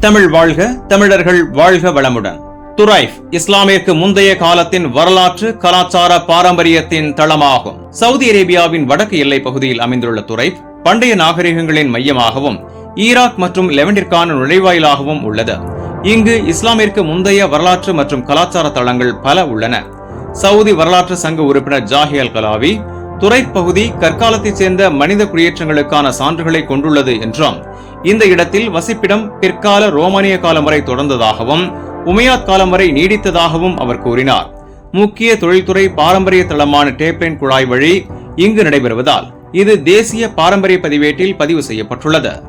தமிழ் வாழ்க தமிழர்கள் வாழ்க வளமுடன். துரைஃப் இஸ்லாமிற்கு முந்தைய காலத்தின் வரலாற்று கலாச்சார பாரம்பரியத்தின் தளமாகும். சவுதி அரேபியாவின் வடக்கு எல்லை பகுதியில் அமைந்துள்ள துரைஃப் பண்டைய நாகரிகங்களின் மையமாகவும் ஈராக் மற்றும் லெவண்டிற்கான நுழைவாயிலாகவும் உள்ளது. இங்கு இஸ்லாமிற்கு முந்தைய வரலாற்று மற்றும் கலாச்சார தளங்கள் பல உள்ளன. சவுதி வரலாற்று சங்க உறுப்பினர் ஜாஹி அல் கலாவி துறை பகுதி கற்காலத்தைச் சேர்ந்த மனித குடியேற்றங்களுக்கான சான்றுகளை கொண்டுள்ளது என்றும். இந்த இடத்தில் வசிப்பிடம் பிற்கால ரோமானிய காலம் வரை தொடர்ந்ததாகவும் உமையாத் காலம் வரை நீடித்ததாகவும் அவர் கூறினார். முக்கிய தொழில்துறை பாரம்பரிய தளமான டேப்லைன் குழாய் வழி இங்கு நடைபெறுவதால் இது தேசிய பாரம்பரிய பதிவேட்டில் பதிவு செய்யப்பட்டுள்ளது.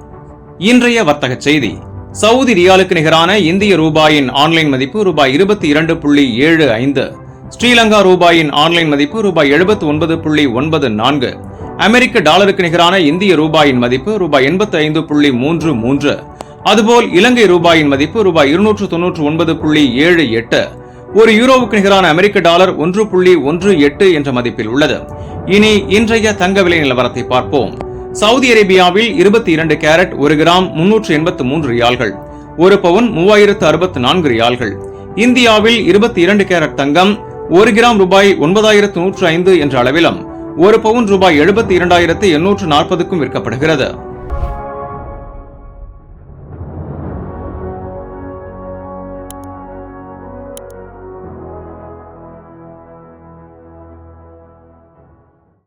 இன்றைய வர்த்தக செய்தி. சவுதி ரியாலுக்கு நிகரான இந்திய ரூபாயின் ஆன்லைன் மதிப்பு ரூபாய் இருபத்தி இரண்டு புள்ளி ஏழு ஐந்து ஸ்ரீலங்கா ரூபாயின் ஆன்லைன் மதிப்பு ரூபாய் எழுபத்தி ஒன்பது புள்ளி ஒன்பது நான்கு. அமெரிக்க டாலருக்கு நிகரான இந்திய ரூபாயின் மதிப்பு ரூபாய் எண்பத்தி ஐந்து புள்ளி மூன்று மூன்று. அதுபோல் இலங்கை ரூபாயின் மதிப்பு ரூபாய் இருநூற்று தொன்னூற்று ஒன்பது புள்ளி ஏழு எட்டு. ஒரு யூரோவுக்கு நிகரான அமெரிக்க டாலர் ஒன்று புள்ளி ஒன்று எட்டு என்ற மதிப்பில் உள்ளது. இனி இன்றைய தங்க விலை நிலவரத்தை பார்ப்போம். சவுதி அரேபியாவில் இருபத்தி இரண்டு கேரட் ஒரு கிராம் முன்னூற்று எண்பத்து மூன்று ரியால்கள் ஒரு பவுன் மூவாயிரத்து அறுபத்து நான்கு ரியால்கள். இந்தியாவில் இருபத்தி இரண்டு கேரட் தங்கம் ஒரு கிராம் ரூபாய் ஒன்பதாயிரத்து நூற்று ஐந்து என்ற அளவிலும் ஒரு பவுன் ரூபாய் எழுபத்தி இரண்டாயிரத்து எண்ணூற்று நாற்பதுக்கும் விற்கப்படுகிறது.